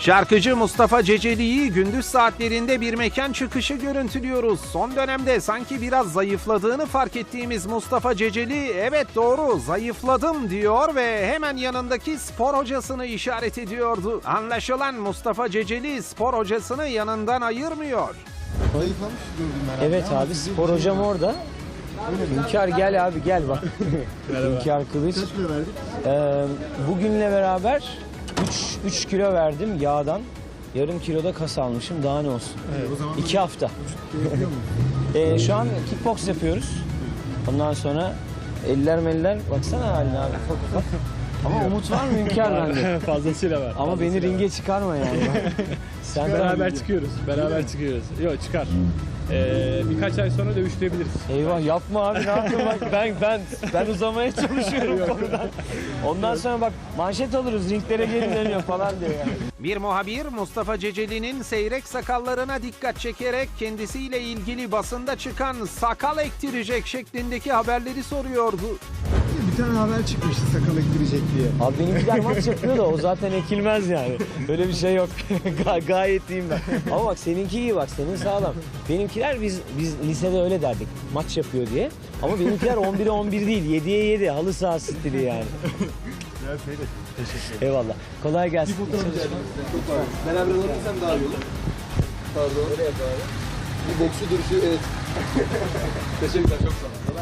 Şarkıcı Mustafa Ceceli'yi gündüz saatlerinde bir mekan çıkışı görüntülüyoruz. Son dönemde sanki biraz zayıfladığını fark ettiğimiz Mustafa Ceceli evet doğru zayıfladım diyor ve hemen yanındaki spor hocasını işaret ediyordu. Anlaşılan Mustafa Ceceli spor hocasını yanından ayırmıyor. Zayıflamış gördüm herhalde. Evet abi spor hocam orada. Hünkar gel abi gel bak. Hünkar Kılıç. Ee, bugünle beraber 3 3 kilo verdim yağdan. Yarım kiloda kas almışım daha ne olsun. O zaman 2 hafta. Ee, şu an kickbox yapıyoruz. Ondan sonra eller meller baksana haline abi ufak ufak. Ama umut var mı Hünkar bende? Fazlasıyla var. Ama beni ringe çıkarma yani. Sen Beraber çıkıyoruz. Beraber çıkıyoruz. Yok çıkar. Ee, birkaç ay sonra dövüştürebiliriz. Eyvah yapma abi ne yaptın bak ben ben ben uzamaya çalışıyorum konudan. Ondan sonra bak manşet alırız ringlere geri dönüyor falan diyor yani. Bir muhabir Mustafa Ceceli'nin seyrek sakallarına dikkat çekerek kendisiyle ilgili basında çıkan sakal ektirecek şeklindeki haberleri soruyordu. Bir tane haber çıkmıştı sakal ektirecek diye. Abi benimkiler maç yapıyor da o zaten ekilmez yani. Öyle bir şey yok. Ga- gayet iyiyim ben. Ama bak seninki iyi bak senin sağlam. Benimkiler biz biz lisede öyle derdik maç yapıyor diye. Ama benimkiler 11'e 11 değil 7'ye 7 halı saha stili yani. Ya Seyret. Eyvallah. Kolay gelsin. Beraber olursan daha iyi olur. Pardon. Nereye abi? Bir boksu duruşu evet. Teşekkürler çok sağ olun.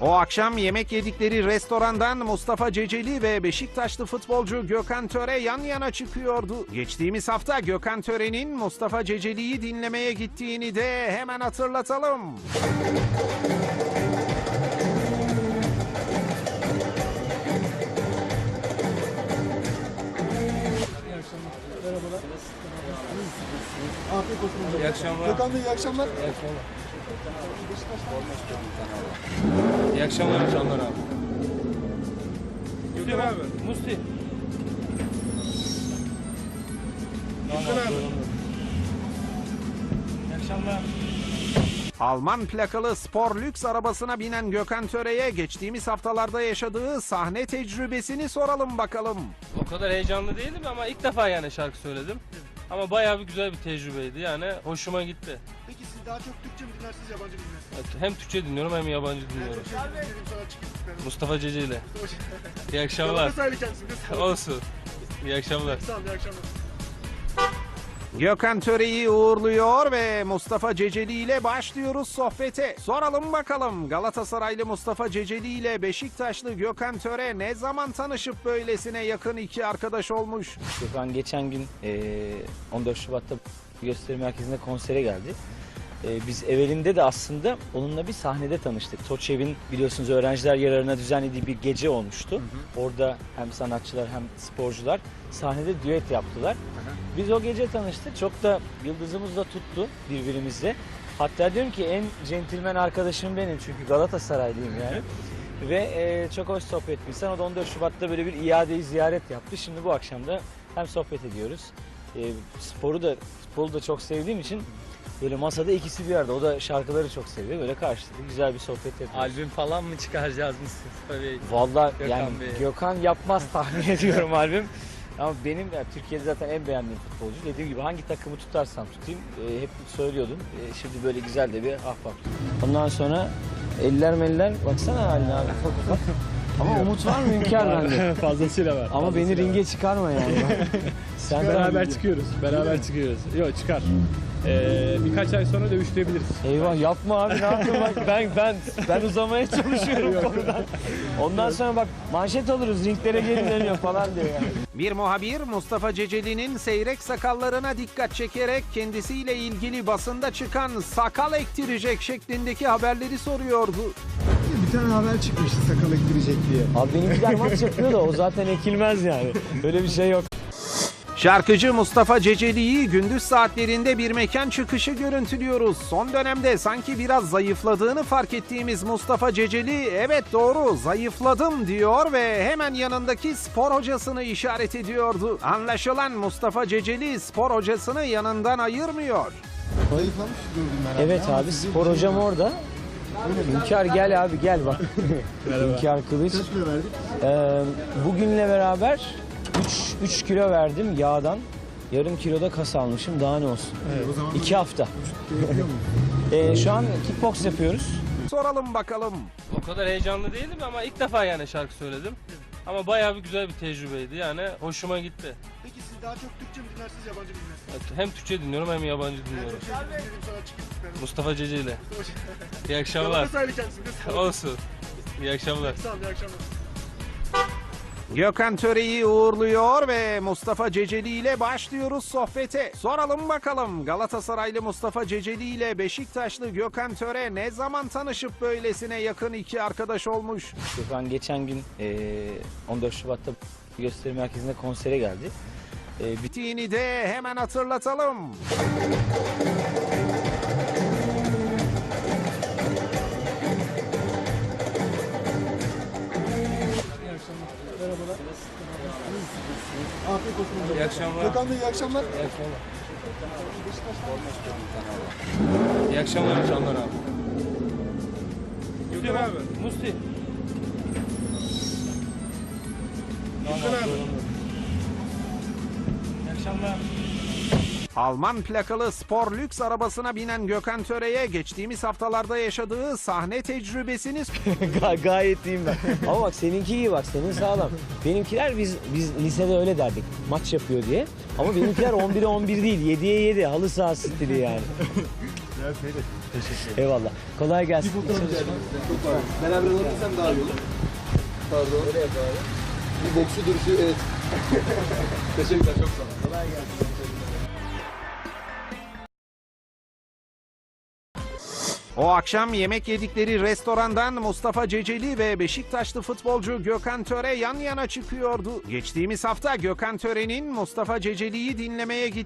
O akşam yemek yedikleri restorandan Mustafa Ceceli ve Beşiktaşlı futbolcu Gökhan Töre yan yana çıkıyordu. Geçtiğimiz hafta Gökhan Töre'nin Mustafa Ceceli'yi dinlemeye gittiğini de hemen hatırlatalım. Afiyet olsun. İyi akşamlar. Gökhan Bey iyi akşamlar. İyi akşamlar. Akşamlar abi. Musti abi. Musti. İyi akşamlar. Alman plakalı spor lüks arabasına binen Gökhan Töre'ye geçtiğimiz haftalarda yaşadığı sahne tecrübesini soralım bakalım. O kadar heyecanlı değildim ama ilk defa yani şarkı söyledim. Ama bayağı bir güzel bir tecrübeydi yani hoşuma gitti. Peki siz daha çok Türkçe mi dinlersiniz yabancı mı dinlersiniz? Evet, Hem Türkçe dinliyorum hem yabancı dinliyorum. Çok şey dinlerim sana çıkın. Mustafa Cece ile. İyi akşamlar. Galatasaraylı kendisiniz. Olsun. İyi akşamlar. Sağ olun, iyi akşamlar. Gökhan Töre'yi uğurluyor ve Mustafa Ceceli ile başlıyoruz sohbete. Soralım bakalım Galatasaraylı Mustafa Ceceli ile Beşiktaşlı Gökhan Töre ne zaman tanışıp böylesine yakın iki arkadaş olmuş? Gökhan geçen gün eee, 14 Şubat'ta gösteri merkezinde konsere geldi. Eee, biz evvelinde de aslında onunla bir sahnede tanıştık. Toçev'in biliyorsunuz öğrenciler yararına düzenlediği bir gece olmuştu. Orada hem sanatçılar hem sporcular sahnede düet yaptılar. Biz o gece tanıştık. Çok da yıldızımız da tuttu birbirimizle. Hatta diyorum ki en centilmen arkadaşım benim çünkü Galatasaraylıyım yani. Ve e, çok hoş sohbet bir insan. O da 14 Şubat'ta böyle bir iadeyi ziyaret yaptı. Şimdi bu akşam da hem sohbet ediyoruz. E, sporu da futbolu da çok sevdiğim için böyle masada ikisi bir arada. O da şarkıları çok seviyor. Böyle karşılıklı güzel bir sohbet yapıyoruz. Albüm falan mı çıkaracağız Bey? Vallahi Gökhan yani Bey. Gökhan yapmaz tahmin ediyorum albüm. Ama benim ya, Türkiye'de zaten en beğendiğim futbolcu. Dediğim gibi hangi takımı tutarsam tutayım e, hep söylüyordum. E, şimdi böyle güzel de bir ahbap. Ondan sonra eller meller baksana haline abi. Ama umut var mı Hünkar bende? Fazlasıyla var. Ama beni Fazlasıyla ringe çıkarma yani. Sen. Beraber çıkıyoruz. Beraber çıkıyoruz. Yok çıkar. Ee, birkaç ay sonra dövüştürebiliriz. Eyvah yapma abi ne yaptın bak ben ben ben uzamaya çalışıyorum konudan. Ondan sonra bak manşet alırız ringlere geri dönüyor falan diyor yani. Bir muhabir Mustafa Ceceli'nin seyrek sakallarına dikkat çekerek kendisiyle ilgili basında çıkan sakal ektirecek şeklindeki haberleri soruyordu. Bir tane haber çıkmıştı sakal ektirecek diye. Abi benimkiler maç yapıyor da o zaten ekilmez yani. Öyle bir şey yok. Şarkıcı Mustafa Ceceli'yi gündüz saatlerinde bir mekan çıkışı görüntülüyoruz. Son dönemde sanki biraz zayıfladığını fark ettiğimiz Mustafa Ceceli evet doğru zayıfladım diyor ve hemen yanındaki spor hocasını işaret ediyordu. Anlaşılan Mustafa Ceceli spor hocasını yanından ayırmıyor. Zayıflamış gördüm herhalde. Evet abi spor hocam orada. Hünkar gel abi gel bak. Hünkar Kılıç. Ee, bugünle beraber 3 3 kilo verdim yağdan. Yarım kiloda kas almışım. Daha ne olsun? 2 hafta. Ee, şu an kickbox yapıyoruz. Soralım bakalım. O kadar heyecanlı değildim ama ilk defa yani şarkı söyledim. Ama bayağı bir güzel bir tecrübeydi yani hoşuma gitti. Siz daha çok Türkçe mi dinlersiniz yabancı mı dinlersiniz? Hem Türkçe dinliyorum hem yabancı dinliyorum. çok sevdiğim dinlediğim sanatçı kim? Ben Mustafa Ceceli. İyi akşamlar. Olsun. İyi akşamlar. Sağ olun, iyi akşamlar. Gökhan Töre'yi uğurluyor ve Mustafa Ceceli ile başlıyoruz sohbete. Soralım bakalım Galatasaraylı Mustafa Ceceli ile Beşiktaşlı Gökhan Töre ne zaman tanışıp böylesine yakın iki arkadaş olmuş? Gökhan geçen gün eee, 14 Şubat'ta gösteri merkezinde konsere geldi. Bir Bittiğini de hemen hatırlatalım. İyi akşamlar. Gökhan Bey iyi akşamlar. İyi akşamlar canlar abi. Musti abi. Musti. Gökhan abi. Akşamlar. Alman plakalı spor lüks arabasına binen Gökhan Töre'ye geçtiğimiz haftalarda yaşadığı sahne tecrübesini Ga- gayet iyiyim ben. Ama bak seninki iyi bak senin sağlam. Benimkiler biz biz lisede öyle derdik. Maç yapıyor diye. Ama benimkiler 11'e 11 değil 7'ye 7 halı saha stili yani. Eyvallah. Kolay gelsin. Çok pardon. Beraber alırsam daha iyi olur. Pardon. Bir boksu duruşu evet. Teşekkürler çok sağ olun. O akşam yemek yedikleri restorandan Mustafa Ceceli ve Beşiktaşlı futbolcu Gökhan Töre yan yana çıkıyordu. Geçtiğimiz hafta Gökhan Töre'nin Mustafa Ceceli'yi dinlemeye gittiği